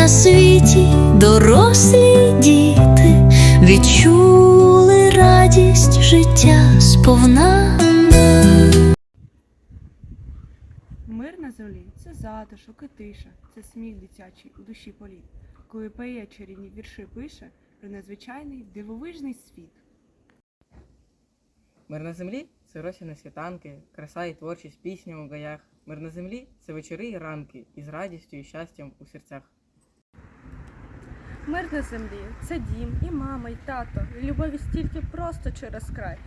на світі дорослі діти відчули радість життя сповна. Мир на землі це затишок і тиша, це сміх дитячий у душі політ, коли поет чарівні вірші пише про незвичайний дивовижний світ. Мир на землі це росяні світанки, краса і творчість пісня у гаях. Мир на землі це вечори і ранки із радістю і щастям у серцях. Мир на землі це дім, і мама, і тато, і любові стільки просто через край.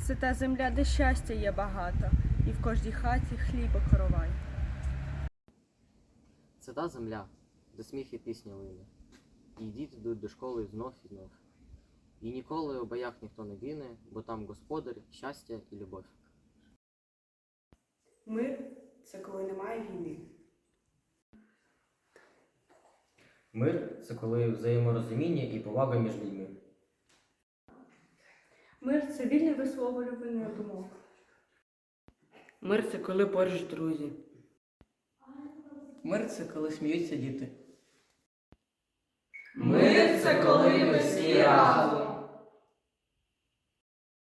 Це та земля, де щастя є багато, і в кожній хаті хліб і коровай. Це та земля, де сміх і пісня лине, і діти йдуть до школи знов і знов. І ніколи у боях ніхто не гине, бо там господар, щастя і любов. Мир це коли немає війни. Мир це коли взаєморозуміння і повага між людьми. Мир це вільне висловлювання думок. Мир це коли поруч друзі. Мир це коли сміються діти. Мир це коли ми всі разом.